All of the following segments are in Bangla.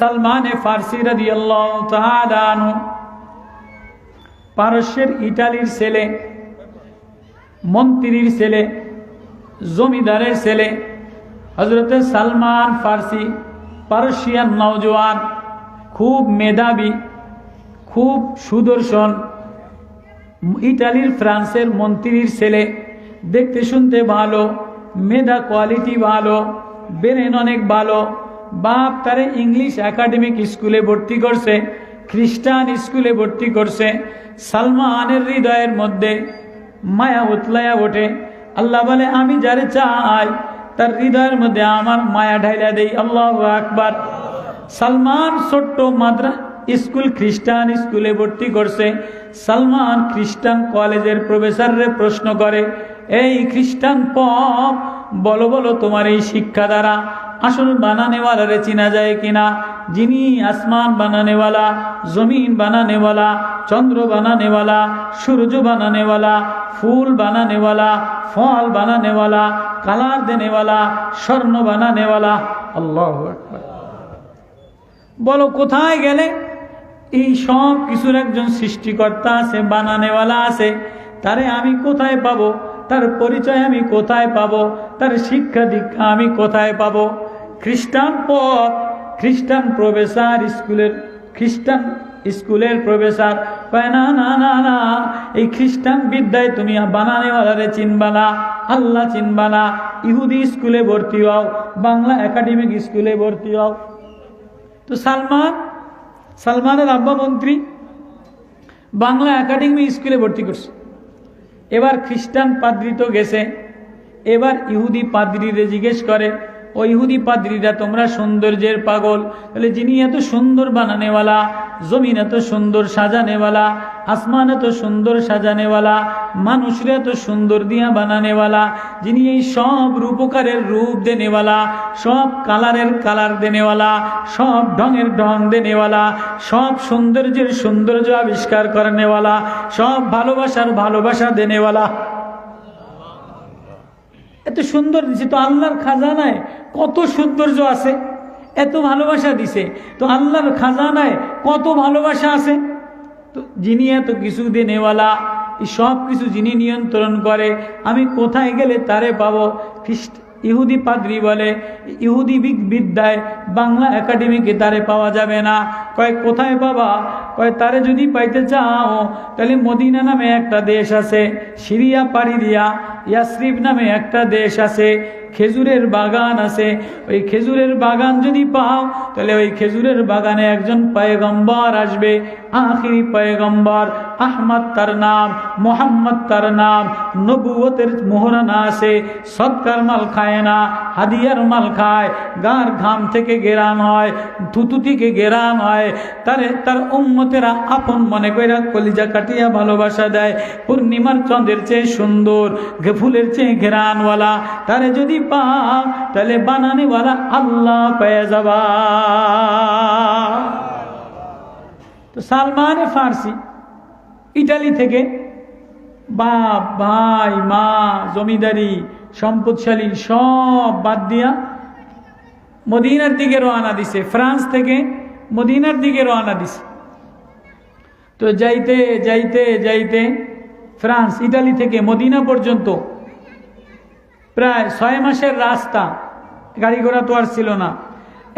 সালমান পারস্যের ইটালির ছেলে, মন্ত্রীর ছেলে, জমিদারের ছেলে হজরত সালমান ফার্সি, পারসিয়ান নওজোয়ান, খুব মেধাবী, খুব সুদর্শন, ইটালির ফ্রান্সের মন্ত্রীর ছেলে, দেখতে শুনতে ভালো, মেধা কোয়ালিটি ভালো, বেরেন অনেক ভালো বাপ তারে ইংলিশ একাডেমিক স্কুলে ভর্তি করছে, খ্রিস্টান স্কুলে ভর্তি করছে। সালমানের হৃদয়ের মধ্যে মায়া উতলায়া ওঠে। আল্লাহ বলে, আমি যারে চাই, তার হৃদয়ের মধ্যে আমার মায়া ঢাইলা দেই। আল্লাহ আকবার। সালমান ছোট্ট মাদ্রা স্কুল, খ্রিস্টান স্কুলে ভর্তি করছে। সালমান খ্রিস্টান কলেজের প্রফেসররে প্রশ্ন করে, এই খ্রিস্টান পপ, বলো বলো তোমার এই শিক্ষা দ্বারা আসল বানানেওয়ালারে চিনা যায় কিনা? যিনি আসমান বানানেওয়ালা, জমিন বানানেওয়ালা, চন্দ্র বানানেওয়ালা, সূর্য বানানেওয়ালা, ফুল বানানেওয়ালা, ফল বানানেওয়ালা, কালার দেনেওয়ালা, স্বর্ণ বানানেওয়ালা। আল্লাহ বলো, কোথায় গেলে এই সব কিছুর একজন সৃষ্টিকর্তা আছে, বানানেওয়ালা আছে? তারে আমি কোথায় পাবো? তার পরিচয় আমি কোথায় পাবো? তার শিক্ষা দীক্ষা আমি কোথায় পাবো? খ্রিস্টান পথ, খ্রিস্টান প্রফেসর স্কুলের, খ্রিস্টান স্কুলের প্রফেসর কয়, না না না না, এই খ্রিস্টান বিদ্যায় তুমি বানানেওয়ালারে চিনবা না, আল্লাহ চিনবা না। ইহুদি স্কুলে ভর্তি হও, বাংলা একাডেমিক স্কুলে ভর্তি হও। তো সালমান, সালমানের আব্বা মন্ত্রী বাংলা একাডেমি স্কুলে ভর্তি করছে। এবার খ্রিস্টান পাদ্রি তো গেছে, এবার ইহুদি পাদ্রিরে জিজ্ঞেস করে ও ইহুদি পাদ্রিরা, তোমরা সৌন্দর্যের পাগল। তাহলে যিনি এত সুন্দর বানানেওয়ালা, জমিন এত সুন্দর সাজানেওয়ালা, আসমান এত সুন্দর সাজানেওয়ালা, মানুষরা এত সুন্দর দিয়া বানানেওয়ালা, যিনি এই সব রূপকারের রূপ দেনেওয়ালা, সব কালারের কালার দেনেওয়ালা, সব ঢঙের ঢং দেনেওয়ালা, সব সৌন্দর্যের সৌন্দর্য আবিষ্কার করানেওয়ালা, সব ভালোবাসার ভালোবাসা দেনেওয়ালা। এত সুন্দর দিছে, তো আল্লাহর খাজানায় কত সৌন্দর্য আছে? এত ভালোবাসা দিছে, তো আল্লাহর খাজানায় কত ভালোবাসা আছে? তো যিনি এত কিছু দেনেওয়ালা সব কিছু যিনি নিয়ন্ত্রণ করে, আমি কোথায় গেলে তারে পাবো? খ্রিস্ট, ইহুদি পাদ্রি বলে, ইহুদি বিদ্যায় বাংলা একাডেমিকে তারে পাওয়া যাবে না। কয়, কোথায় পাবা? কয়, তারে যদি পাইতে চাও, তাহলে মদিনা নামে একটা দেশ আছে, সিরিয়া পাড়ি দিয়া ইয়াসরিফ নামে একটা দেশ আছে খেজুরের বাগান আছে। ওই খেজুরের বাগান যদি পাও, তাহলে ওই খেজুরের বাগানে একজন পয়গম্বর আসবে। আখিরি পয়গম্বর, আহমদ তার নাম, মোহাম্মদ তার নাম, নবুয়তের মোহরানা আছে। সৎকার মাল খায় না, হাদিয়ার মাল খায়। গার ঘাম থেকে গেরান হয় থুতু থেকে গেরান হয়। তারে, তার উম্মতেরা আপন মনে করে কলিজা কাটিয়া ভালোবাসা দেয়। পূর্ণিমার চন্দ্রের চেয়ে সুন্দর ফুলের চেয়ে ঘেরানওয়ালা। তারে যদি পাও তাহলে বানানেওয়ালা আল্লাহ পেয়ে যাবা। তো সালমান ফার্সি, ইটালি থেকে বাপ, ভাই, মা, জমিদারি, সম্পদশালী সব বাদ দিয়া মদিনার দিকে রওনা দিছে। ফ্রান্স থেকে মদিনার দিকে রওনা দিছে। তো যাইতে যাইতে যাইতে ফ্রান্স, ইটালি থেকে মদিনা পর্যন্ত প্রায় ছয় মাসের রাস্তা। গাড়ি ঘোড়া তো আর ছিল না।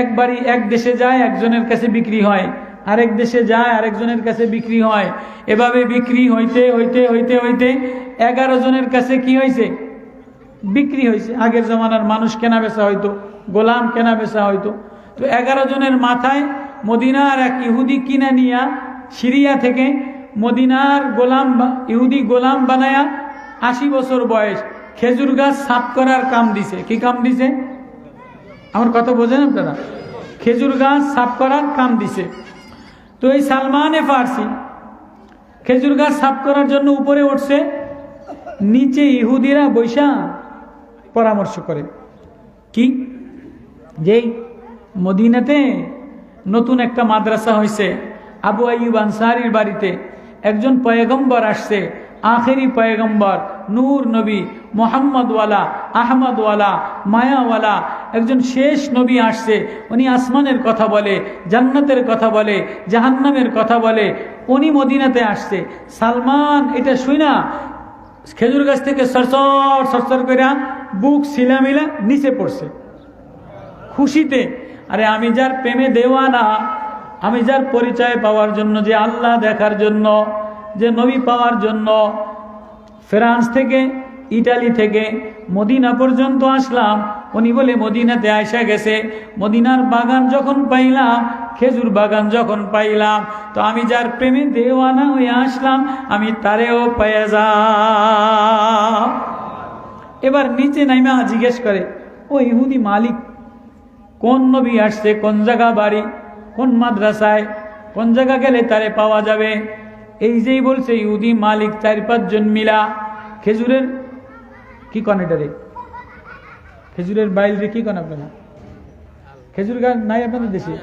একবারই এক দেশে যায়, একজনের কাছে বিক্রি হয়। আরেক দেশে যায়, আরেকজনের কাছে বিক্রি হয়। এভাবে বিক্রি হইতে হইতে হইতে হইতে এগারো জনের কাছে কি হয়েছে বিক্রি হয়েছে আগের জমানার মানুষ কেনা বেচা হইতো, গোলাম কেনা বেচা হইতো। তো এগারো জনের মাথায় মদিনার এক ইহুদি কিনা নিয়া সিরিয়া থেকে মদিনার গোলাম ইহুদি গোলাম বানায়া আশি বছর বয়স। খেজুর গাছ সাফ করার কাম দিছে। কি কাম দিছে? আমার কথা বোঝেন আপনারা? খেজুর গাছ সাফ করার কাম দিছে। তো এই সালমানে ফার্সি খেজুর গাছ সাফ করার জন্য উপরে উঠছে, নিচে ইহুদিরা বৈশা পরামর্শ করে। কি? যেই মদিনাতে নতুন একটা মাদ্রাসা হয়েছে আবু আইব আনসারির বাড়িতে। একজন পয়গম্বর আসছে, আখেরি পয়গম্বর। নূর নবী, মোহাম্মদওয়ালা, আহমদওয়ালা, মায়াওয়ালা, একজন শেষ নবী আসছে, উনি আসমানের কথা বলে, জান্নাতের কথা বলে, জাহান্নামের কথা বলে, উনি মদিনাতে আসছে। সালমান, এটা শুই না। খেজুর গাছ থেকে সরসর সরসর করে বুক শিলামিলা নিচে পড়ছে। খুশিতে, আরে আমি যার প্রেমে দেওয়ানা, আমি যার পরিচয় পাওয়ার জন্য, যে আল্লাহ দেখার জন্য, যে নবী পাওয়ার জন্য ফ্রান্স থেকে ইটালি থেকে, মদিনা পর্যন্ত আসলাম। উনি বলে, মদিনাতে আসা গেছে। মদিনার বাগান যখন পাইলাম, খেজুর বাগান যখন পাইলাম, তো আমি যার প্রেমে দেওয়ানা হয়ে আসলাম, আমি তারেও পেয়ে যা এবার নিচে নাইমা জিজ্ঞেস করে, ও ইহুদি মালিক, কোন নবী আসছে? কোন জায়গা বাড়ি? কোন মাদ্রাসায়? কোন জায়গা গেলে তারে পাওয়া যাবে? এই যেই বলছে, ইহুদি মালিক চার পাঁচজন মিলা, খেজুরের কি কন এটারে খেজুরের বাইল রে কি কন আপনারা? খেজুর গাছ নাই আপনাদের দেশে?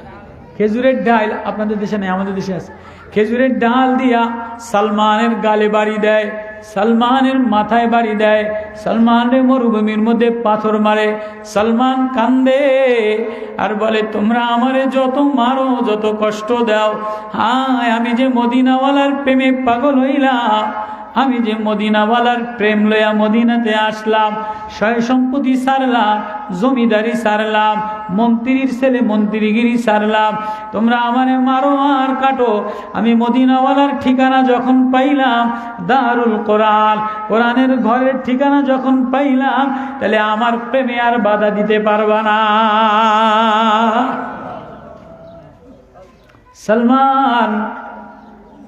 খেজুরের ডাল আপনাদের দেশে নাই, আমাদের দেশে আছে। খেজুরের ডাল দিয়া সালমানের গালে বাড়ি দেয় সালমানের মাথায় বাড়ি দেয়, সালমানের মরুভূমির মধ্যে পাথর মারে, সালমান কান্দে আর বলে, তোমরা আমারে যত মারো, যত কষ্ট দাও, হায়, আমি যে মদিনাওয়ালার প্রেমে পাগল হইলাম আমি যে মদিনাওয়ালার প্রেম লয়া মদিনাতে আসলাম সয় সম্পত্তি সারলাম, জমিদারি সারলাম, মন্ত্রীর ছেলে মন্ত্রীগিরি সারলাম, তোমরা আমারে মারো আর কাটো। আমি মদিনাওয়ালার ঠিকানা যখন পাইলাম, দারুল কোরআন, কোরআনের ঘরের ঠিকানা যখন পাইলাম, তাহলে আমার প্রেমে আর বাধা দিতে পারবা না। সালমান,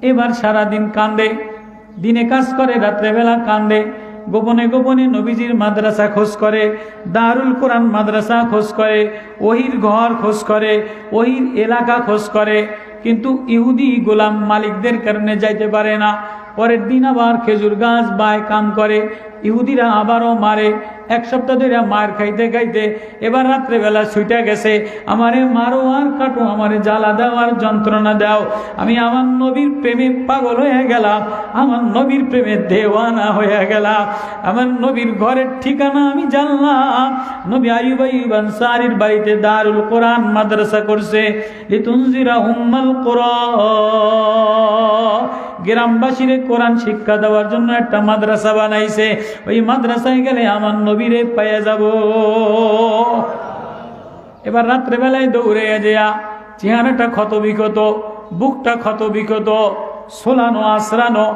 এবার সারাদিন কান্দে। দিনে কাজ করে, রাত্রেবেলা কান্দে। গোপনে গোপনে নবীজির মাদ্রাসা খোঁজ করে, দারুল কোরআন মাদ্রাসা খোঁজ করে, ওহির ঘর খোঁজ করে, ওহির এলাকা খোঁজ করে। কিন্তু ইহুদি গোলাম মালিকদের কারণে যাইতে পারে না। পরের দিন আবার খেজুর গাছ বায় কাম করে। ইহুদিরা আবারও মারে। এক সপ্তাহ ধরে মার খাইতে খাইতে এবার রাত্রেবেলা ছুটে গেছে। আমারে মারো আর কাটো, আমারে জ্বালা দাও আর যন্ত্রণা দাও। আমি আমার নবীর প্রেমে পাগল হয়ে গেলাম, আমার নবীর প্রেমে দেওয়ানা হয়ে গেলাম। আমার নবীর ঘরের ঠিকানা আমি জানলাম। নবী আইব আইব আনসারির বাড়িতে দারুল কোরআন মাদ্রাসা করছে। লিতুনজিরা উম্মাল কোরআন গ্রামবাসীরে কোরআন শিক্ষা দেওয়ার জন্য একটা মাদ্রাসা বানাইছে। ওই মাদ্রাসায় গেলে আমার নবীরে পাইয়া যাব। এবার রাত্রেবেলায় দৌড়ে যেয়া চেহারাটা ক্ষত বিক্ষত, বুকটা ক্ষত বিক্ষত, সোলানো আশ্রানো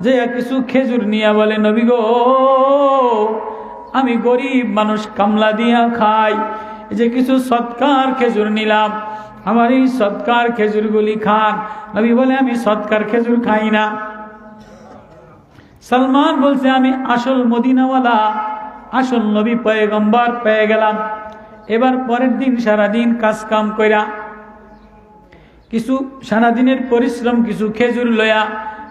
যে কিছু খেজুর নিয়া বলে, নবী গো, আমি গরিব মানুষ, কামলা দিয়া খাই। যে কিছু সৎকার খেজুর নিলাম, আমার এই সৎকার খেজুরগুলি খান। নবী বলে, আমি সৎকার খেজুর খাই না। সালমান বলছে, আমি আসল মদিনাওয়ালা। আসল নবী পয়গম্বর পেয়ে গেলাম। এবার পরের দিন সারাদিন কাজ কাম কইরা কিছু, সারাদিনের পরিশ্রম, কিছু খেজুর লয়া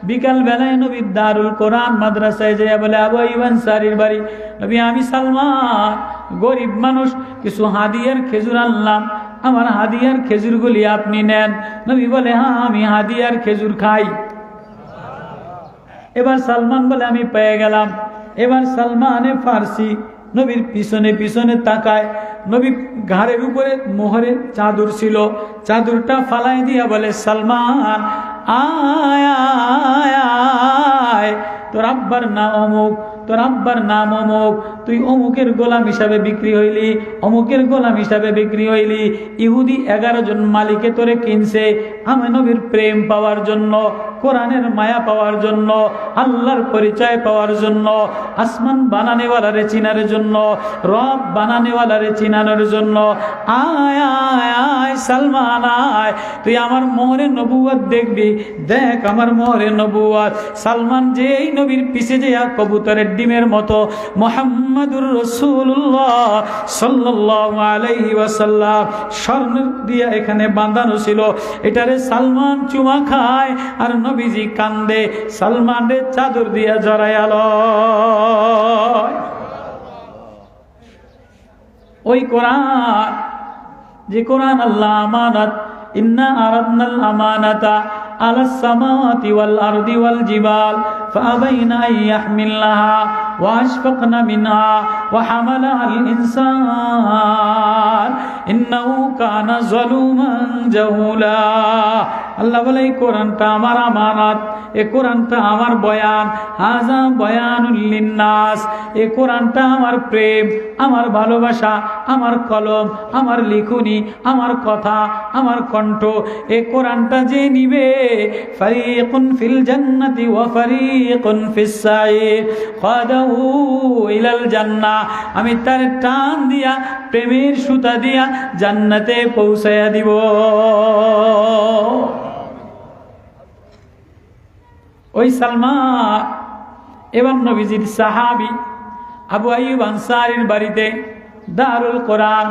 বিকাল বেলায় নবী দারুল কোরআন মাদ্রাসায় যায় বলে, আবু ইবান সারির বাড়ি। নবী, আমি সালমান, গরিব মানুষ, কিছু হাদিয়ার খেজুর আনলাম। আমার হাদিয়ার খেজুরগুলি আপনি নেন। নবী বলে হ্যাঁ আমি হাদিয়ার খেজুর খাই। এবার সালমান বলে, আমি পেয়ে গেলাম। এবার সালমানে ফার্সি নবীর পিছনে পিছনে তাকায়। নবী ঘাড়ের উপরে মোহরের চাদর ছিল। চাদরটা ফালাই দিয়া বলে, সালমান আয়। তোর আব্বার নাম অমুক, তোর আব্বার নাম অমুক। তুই অমুকের গোলাম হিসাবে বিক্রি হইলি, অমুকের গোলাম হিসাবে বিক্রি হইলি। ইহুদি এগারো জন মালিকে তোরে কিনছে। আমি নবীর প্রেম পাওয়ার জন্য কোরআনের মায়া পাওয়ার জন্য, আল্লাহর পরিচয় পাওয়ার জন্য, আসমান বানানেওয়ালারে চিনার জন্য, রব বানানেওয়ালারে চিনানোর জন্য, আয় আয় আয়, সালমান, আয়, তুই আমার মোহরে নবুয়াত দেখবি, দেখ আমার মোহরে নবুয়াত সালমান যেই নবীর পিছে যে কবুতরের ডিমের মতো, মোহাম্মদুর রসুল্লাহ সাল্লাহ আলাইহি ওয়াসাল্লাম, স্বর্ণ দিয়া এখানে বাঁধানো ছিল। এটারে সালমান চুমা খায়, আর নবীজি কান্দে, সালমানের চাদর দিয়া জড়াইয়াল ওই কোরআন, যে কোরআন আল্লাহ আমানত, ইন্না আরাদনাল আমানাতা আলাস সামাওয়াতি ওয়াল আরদি ওয়াল জিবাল। فأبين أن يحملنها وأشفقن منها وحملها الإنسان إنه كان ظلوما جهولا আল্লাহ বলে এই কোরআনটা আমার আমানত এ কোরআনটা আমার বয়ান হাজা বয়ানুল্লিন্নাস এ কোরআনটা আমার প্রেম আমার ভালোবাসা আমার কলম আমার লিখুনি আমার কথা আমার কণ্ঠ এ কোরআনটা যে নিবে ফারিকুন ফিল জান্নাতি ওয়া ফারিকুন আমি তার টান দিয়া, প্রেমের সুতা দিয়া জান্নাতে পৌঁছায়া দিব। ওই সালমান এবং নবীজির সাহাবি আবু আইব আনসারির বাড়িতে দারুল কোরআন,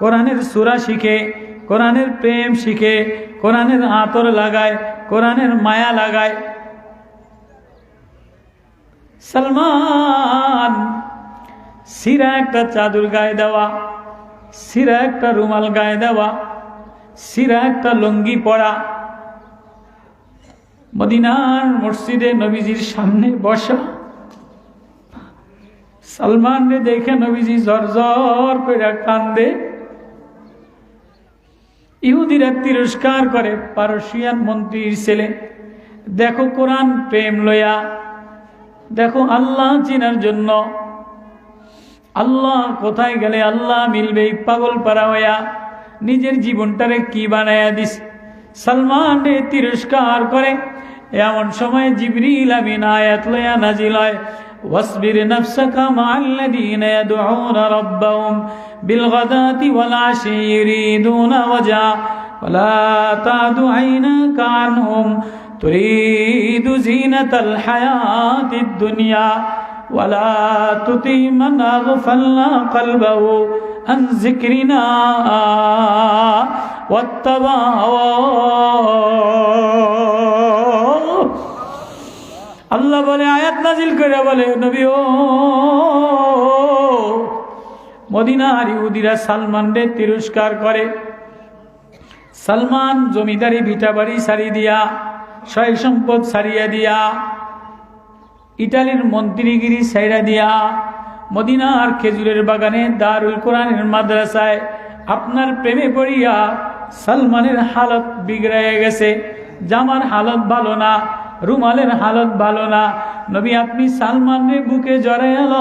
কোরআনের সুরা শিখে, কোরআনের প্রেম শিখে, কোরআনের আতর লাগায়, কোরআনের মায়া লাগায় সালমান, সিরা একটা চাদর গায়ে দেওয়া, সিরা একটা রুমাল গায়ে দেওয়া, সিরা একটা লুঙ্গি পরা। মদিনার মসজিদে নবীজির সামনে বসা। সালমান রে দেখে নবীজি জর করে কান্দে। ইহুদিরা তিরস্কার করে, পারসিয়ান মন্ত্রীর ছেলে, দেখো কোরআন প্রেম লয়া। দেখো আল্লাহ চিনার জন্য আল্লাহ কোথায় গেলে আল্লাহ মিলবে এই পাগল পারা হইয়া নিজের জীবনটারে কি বানায়া দিস সালমান রে তিরস্কার করে এমন সময় জিবরিল আমিন আয়াত লয়া নাজিল হয় واصبر نفسك مع الذين يدعون ربهم بالغداة والعشي يريدون وجهه ولا تعد عيناك عنهم تريد زينة الحياة الدنيا ولا تطع من أغفلنا قلبه عن ذكرنا واتبع هواه আল্লাহ বলে আয়াত নাজিল করে বলে নবী ও মদিনার ইহুদিরা সালমান রে তিরস্কার করে সালমান জমিদারি ভিটা বাড়ি সারি দিয়া সয় সম্পদ সারিয়া দিয়া, ইটালির মন্ত্রীগিরি সাইরা দিয়া, মদিনার খেজুরের বাগানে দারুল কোরআনের মাদ্রাসায় আপনার প্রেমে পড়িয়া সালমানের হালত বিগড়াইয়া গেছে। জামার হালত ভালো না, রুমালের হালত ভালো না। নবী, আপনি সালমানের বুকে জড়ে এল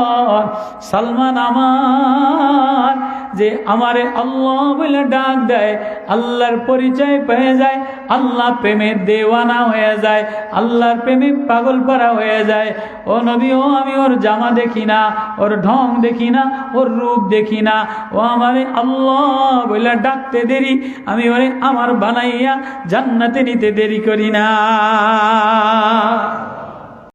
সালমান আমার যে আমারে আল্লাহ বলে ডাক দেয়, আল্লাহর পরিচয় পেয়ে যায়, আল্লাহ প্রেমের দেওয়ানা হয়ে যায়, আল্লাহর প্রেমে পাগল পারা হয়ে যায়। ও নবী, ও আমি ওর জামা দেখি না, ওর ঢং দেখি না, ওর রূপ দেখি না। ও আমারে আল্লাহ বলে ডাকতে দেরি, আমি ওরে আমার বানাইয়া জান্নাতে নিতে দেরি করি না।